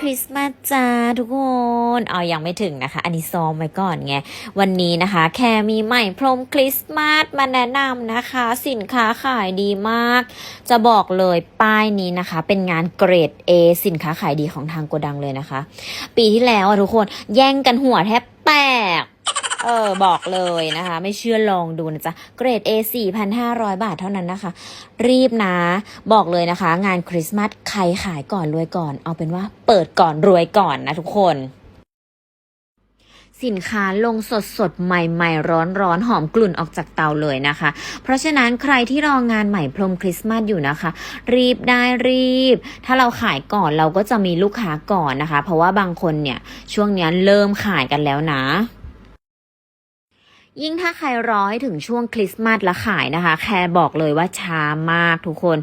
คริสต์มาสจ้าทุกคนเอายังไม่ถึงนะคะ อันนี้ซ้อมไว้ก่อนไง วันนี้นะคะ แค่มีใหม่พรมคริสต์มาสมาแนะนำนะคะ สินค้าขายดีมาก จะบอกเลยป้ายนี้นะคะ เป็นงานเกรด A สินค้าขายดีของทางโกดังเลยนะคะ ปีที่แล้วอะทุกคนแย่งกันหัวแทบแตก เออบอกเลยนะคะ ไม่เชื่อลองดูนะจ๊ะ เกรด A 4,500 บาทเท่านั้นนะคะ รีบนะ บอกเลยนะคะ งานคริสต์มาสใครขายก่อนรวยก่อน เอาเป็นว่าเปิดก่อนรวยก่อนนะทุกคนสินค้าลงสดสดใหม่ๆ ร้อนร้อนๆหอมกลุ่นออกจากเตาเลยนะคะ เพราะฉะนั้นใครที่รองานใหม่พรมคริสต์มาสอยู่นะคะ รีบได้รีบ ถ้าเราขายก่อนเราก็จะมีลูกค้าก่อนนะคะ เพราะว่าบางคนเนี่ยช่วงนี้เริ่มขายกันแล้วนะ ยิ่งถ้าใครรอให้ถึงช่วงคริสต์มาสแล้วขายนะคะ แค่บอกเลยว่าช้ามากทุกคน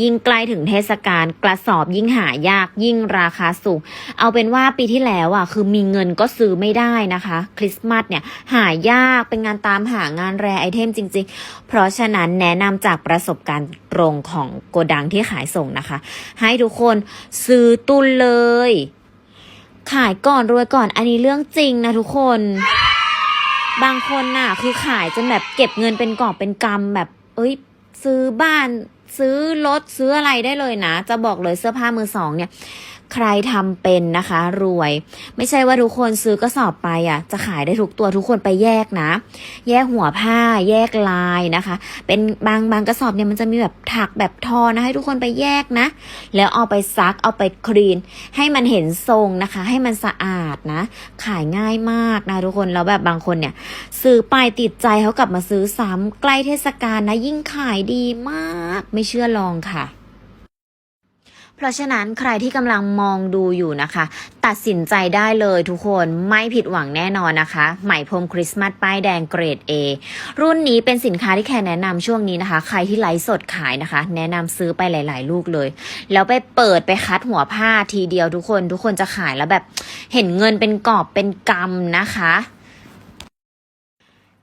ยิ่งใกล้ถึงเทศกาลกระสอบยิ่งหายากยิ่งราคาสูง เอาเป็นว่าปีที่แล้วอะคือมีเงินก็ซื้อไม่ได้นะคะ คริสต์มาสเนี่ยหายากเป็นงานตามหางานแรไอเทมจริง ๆ เพราะฉะนั้นแนะนำจากประสบการณ์ตรงของโกดังที่ขายส่งนะคะ ให้ทุกคนซื้อตุนเลย ขายก่อนรวยก่อนอันนี้เรื่องจริงนะทุกคน บางคนน่ะ คือขายจนแบบเก็บเงินเป็นกอบเป็นกำแบบ เอ้ย ซื้อบ้าน ซื้อรถซื้ออะไรได้เลยนะ จะบอกเลยเสื้อผ้ามือสองเนี่ย ใครทำเป็นนะคะ รวย ไม่ใช่ว่าทุกคนซื้อกระสอบไปอะ จะขายได้ทุกตัวทุกคนไปแยกนะ แยกหัวผ้า แยกลายนะคะ เป็นบางบางกระสอบเนี่ยมันจะมีแบบถักแบบทอนะให้ทุกคนไปแยกนะ แล้วเอาไปซักเอาไปคลีน ให้มันเห็นทรงนะคะ ให้มันสะอาดนะ ขายง่ายมากนะทุกคนแล้วแบบบางคนเนี่ย ซื้อไปติดใจเขากลับมาซื้อซ้ำใกล้เทศกาลนะยิ่งขายดีมาก ไม่เชื่อลองค่ะ เพราะฉะนั้นใครที่กำลังมองดูอยู่นะคะ ตัดสินใจได้เลยทุกคนไม่ผิดหวังแน่นอนนะคะไหมพรมคริสต์มาสป้ายแดงเกรด A รุ่นนี้เป็นสินค้าที่แค่แนะนำช่วงนี้นะคะ ใครที่ไลฟ์สดขายนะคะ แนะนำซื้อไปหลาย ๆ ลูกเลย แล้วไปเปิดไปคัดหัวผ้าทีเดียวทุกคน ทุกคนจะขายแล้วแบบ เห็นเงินเป็นกอบเป็นกำนะคะ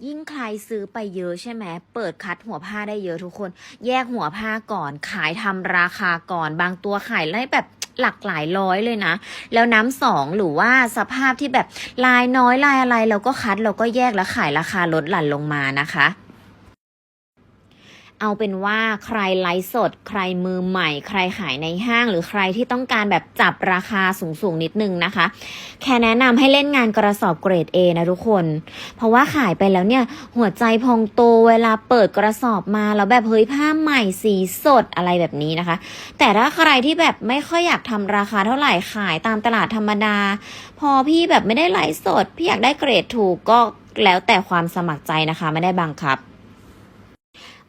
ยิ่งใครซื้อไปเยอะใช่ไหม เปิดคัดหัวผ้าได้เยอะทุกคน แยกหัวผ้าก่อน ขายทำราคาก่อน บางตัวขายได้แบบหลักหลายร้อยเลยนะ แล้วน้ำสองหรือว่าสภาพที่แบบลายน้อยลายอะไรเราก็คัดเราก็แยกแล้วขายราคาลดหลั่นลงมานะคะ เอาเป็นว่าใครไลฟ์สด ใครมือใหม่ ใครขายในห้าง หรือใครที่ต้องการแบบจับราคาสูงๆนิดนึงนะคะ แค่แนะนำให้เล่นงานกระสอบเกรด A นะทุกคน เพราะว่าขายไปแล้วเนี่ย หัวใจพองโตเวลาเปิดกระสอบมาแล้วแบบเฮ้ยผ้าใหม่สีสดอะไรแบบนี้นะคะ แต่ถ้าใครที่แบบไม่ค่อยอยากทำราคาเท่าไหร่ขายตามตลาดธรรมดา พอพี่แบบไม่ได้ไลฟ์สด พี่อยากได้เกรดถูกก็แล้วแต่ความสมัครใจนะคะไม่ได้บังคับ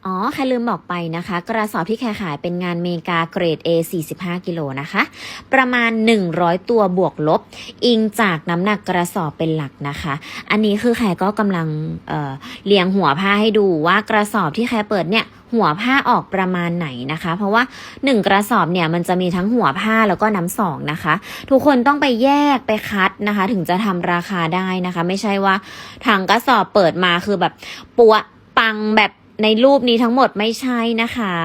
อ๋อแค่ลืมบอกไปนะคะ กระสอบที่แค่ขายเป็นงานเมกาเกรด A 45 กิโลนะคะ ประมาณ 100 ตัวบวกลบ อิงจากน้ำหนักกระสอบเป็นหลักนะคะ อันนี้คือแค่ก็กำลังเเรียงหัวผ้าให้ดูว่ากระสอบที่แค่เปิดเนี่ยหัวผ้าออกประมาณไหนนะคะ เพราะว่า 1 กระสอบเนี่ยมันจะมีทั้งหัวผ้าแล้วก็น้ำสองนะคะ ทุกคนต้องไปแยกไปคัดนะคะ ถึงจะทำราคาได้นะคะ ไม่ใช่ว่าทางกระสอบเปิดมาคือแบบปัวปังแบบ ในรูปนี้ทั้งหมดไม่ใช่นะคะ